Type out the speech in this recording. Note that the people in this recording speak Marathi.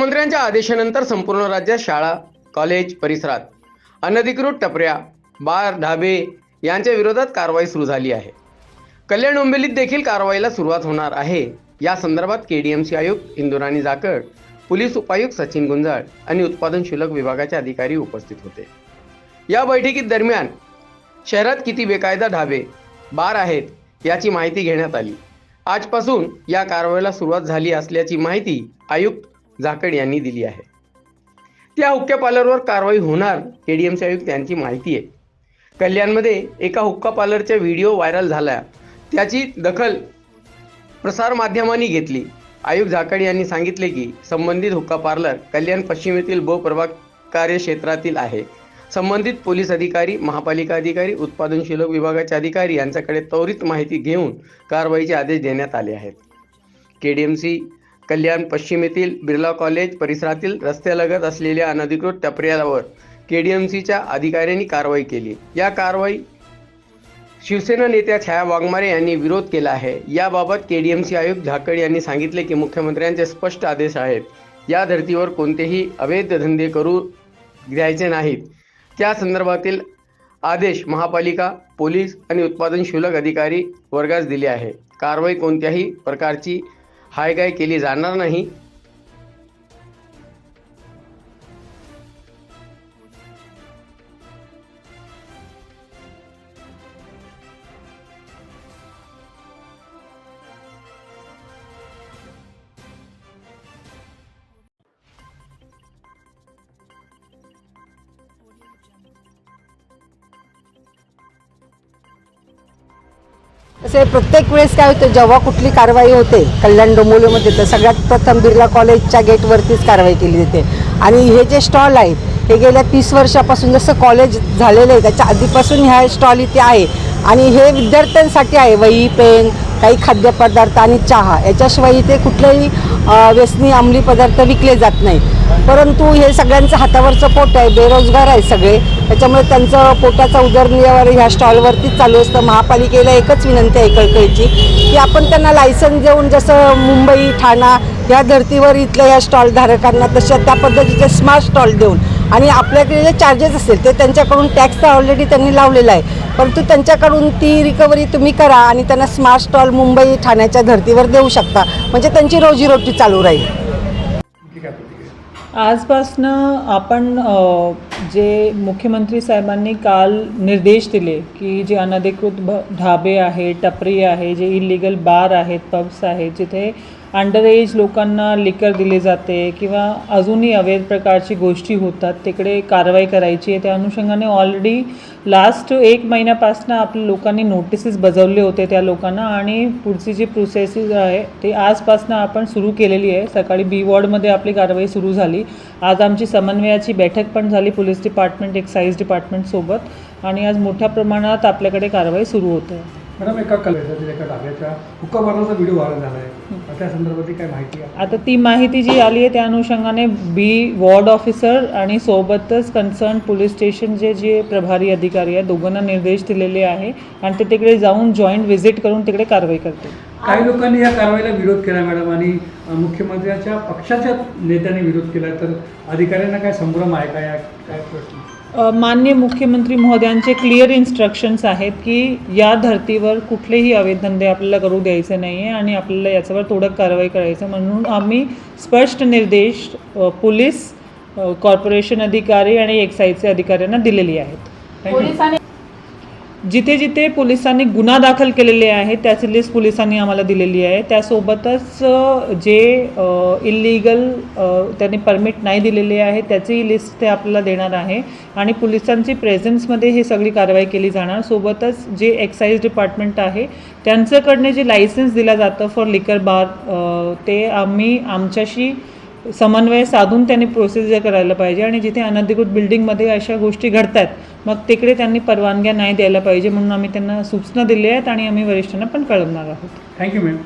मुख्यमंत्र्यांच्या आदेशानंतर संपूर्ण राज्यात शाळा कॉलेज परिसरात अनधिकृत टपऱ्या बार ढाबे यांच्या विरोधात कारवाई सुरू झाली आहे. कल्याण डोंबिवलीत देखील कारवाईला सुरुवात होणार आहे. या संदर्भात के डी एम सी आयुक्त इंदुराणी जाकड पोलीस उपायुक्त सचिन गुंजाळ आणि उत्पादन शुल्क विभागाचे अधिकारी उपस्थित होते. या बैठकीत दरम्यान शहरात किती बेकायदा ढाबे बार आहेत याची माहिती घेण्यात आली. आजपासून या कारवाईला सुरुवात झाली असल्याची माहिती आयुक्त झाकड यांनी दिली आहे. त्या हुक्का पार्लरवर कारवाई होणार केडीएमचे आयुक्त यांची माहिती आहे. कल्याणमध्ये एका हुक्का पार्लरचा व्हिडिओ व्हायरल झाला. त्याची दखल प्रसारमाध्यमांनी घेतली. आयुक्त झाकड यांनी सांगितले की संबंधित हुक्का पार्लर कल्याण पश्चिमेतील बहुप्रभाग कार्यक्षेत्रातील आहे. संबंधित पोलीस अधिकारी महापालिका अधिकारी उत्पादन शुल्क विभागाचे अधिकारी यांच्याकडे त्वरित माहिती घेऊन कारवाईचे आदेश देण्यात आले आहेत. केडीएमसी कल्याण पश्चिम येथील बिर्ला कॉलेज परिसरातील रस्त्यालगत असलेल्या अनधिकृत टपऱ्यावर सीच्या अधिकाऱ्यांनी कारवाई केली. या कारवाई शिवसेना नेत्या छाया वाघमारे यांनी विरोध केला आहे. याबाबत के डी एम सी आयुक्त झाकड यांनी सांगितले की मुख्यमंत्र्यांचे स्पष्ट आदेश आहेत. या धर्तीवर कोणतेही अवैध धंदे करू द्यायचे नाहीत. त्या संदर्भातील आदेश महापालिका पोलीस आणि उत्पादन शुल्क अधिकारी वर्गास दिले आहे. कारवाई कोणत्याही प्रकारची हाय काय केली जाणार नाही. असे प्रत्येक वेळेस काय होतं जेव्हा कुठली कारवाई होते कल्याण डोंबिवलीमध्ये तर सगळ्यात प्रथम बिर्ला कॉलेजच्या गेटवरतीच कारवाई केली जाते. आणि हे जे स्टॉल आहेत हे गेल्या तीस वर्षापासून जसं कॉलेज झालेलं आहे त्याच्या आधीपासून ह्या स्टॉल इथे आहे. आणि हे विद्यार्थ्यांसाठी आहे वही पेन काही खाद्यपदार्थ आणि चहा याच्याशिवाय इथे कुठलेही व्यसनी अंमली पदार्थ विकले जात नाही परंतु हे सगळ्यांचं हातावरचं पोट आहे बेरोजगार आहे सगळे. त्याच्यामुळे त्यांचं पोटाचा उदरनिर्वाह ह्या स्टॉलवरतीच चालू असतं. महापालिकेला एकच विनंती आहे कळकळीची की आपण त्यांना लायसन्स देऊन जसं मुंबई ठाणा या धर्तीवर इथल्या या स्टॉलधारकांना तशा त्या पद्धतीचे स्मार्ट स्टॉल देऊन आणि आपल्याकडे जे चार्जेस असेल ते त्यांच्याकडून टॅक्स तर ऑलरेडी त्यांनी लावलेला आहे. परंतु त्यांच्याकडून ती रिकव्हरी तुम्ही करा आणि त्यांना स्मार्ट स्टॉल मुंबई ठाण्याच्या धर्तीवर देऊ शकता. म्हणजे त्यांची रोजीरोटी चालू राहील. आजपासनं आपण जे मुख्यमंत्री साहेबांनी काल निर्देश दिले की जे अनधिकृत ढाबे आहे टपरी आहे जे इलिगल बार आहेत पब्स आहेत जिथे अंडर एज लोकांना लिकर दिले जाते किंवा अजूनही अवैध प्रकारची गोष्टी होतात तिकडे कारवाई करायची आहे. त्या अनुषंगाने ऑलरेडी लास्ट एक महिन्यापासून आपल्या लोकांनी नोटिसेस बजावले होते त्या लोकांना आणि पुढची जी प्रोसेसेस आहे ते आजपासून आपण सुरू केलेली आहे. सकाळी बी वॉर्डमध्ये आपली कारवाई सुरू झाली. आज आमची समन्वयाची बैठक पण झाली पोलीस डिपार्टमेंट एक्साईज डिपार्टमेंटसोबत आणि आज मोठ्या प्रमाणात आपल्याकडे कारवाई सुरू होते. आहे मॅडम एका कलेच्या एका ढाब्याच्या हुक्का मारण्याचा व्हिडिओ व्हायरल झाला आहे त्या संदर्भातली काय माहिती आहे? आता ती माहिती जी आली आहे त्या अनुषंगाने बी वॉर्ड ऑफिसर आणि सोबतच कन्सर्न पोलीस स्टेशन जे जे प्रभारी अधिकारी आहेत दोघांना निर्देश दिलेले आहे. आणि ते तिकडे जाऊन जॉईंट व्हिजिट करून तिकडे कारवाई करतील. काही लोकांनी या कारवाईला विरोध केला मॅडम आणि मुख्यमंत्र्यांच्या पक्षाच्या नेत्यांनी विरोध केला. तर अधिकाऱ्यांना काय संभ्रम आहे का? या काय प्रश्न? माननीय मुख्यमंत्री महोदयांचे क्लिअर इन्स्ट्रक्शन्स आहेत की या धर्तीवर कुठलेही अवैध धंदे आपल्याला करू द्यायचे नाही आहे आणि आपल्याला याच्यावर तोडक कारवाई करायचं म्हणून आम्ही स्पष्ट निर्देश पोलीस कॉर्पोरेशन अधिकारी आणि एक्साईजचे अधिकाऱ्यांना दिलेली आहेत. थँक्यू जिथे जिथे पोलिसांनी गुन्हा दाखल केलेले आहेत त्याची लिस्ट पोलिसांनी आम्हाला दिलेली आहे. त्यासोबतच जे इलिगल त्यांनी परमिट नाही दिलेले आहे त्याचीही लिस्ट ते आपल्याला देणार आहे. आणि पोलिसांची प्रेझेन्समध्ये ही सगळी कारवाई केली जाणार. सोबतच जे एक्साईज डिपार्टमेंट आहे त्यांच्याकडनं जे लायसन्स दिलं जातं फॉर लिकर बार ते आम्ही आमच्याशी समन्वय साधून त्यांनी प्रोसिजर करायला पाहिजे आणि जिथे अनधिकृत बिल्डिंगमध्ये अशा गोष्टी घडतात मग तिकडे त्यांनी परवानग्या नाही द्यायला पाहिजे म्हणून आम्ही त्यांना सूचना दिल्या आहेत आणि आम्ही वरिष्ठांना पण कळवणार आहोत. Thank you ma'am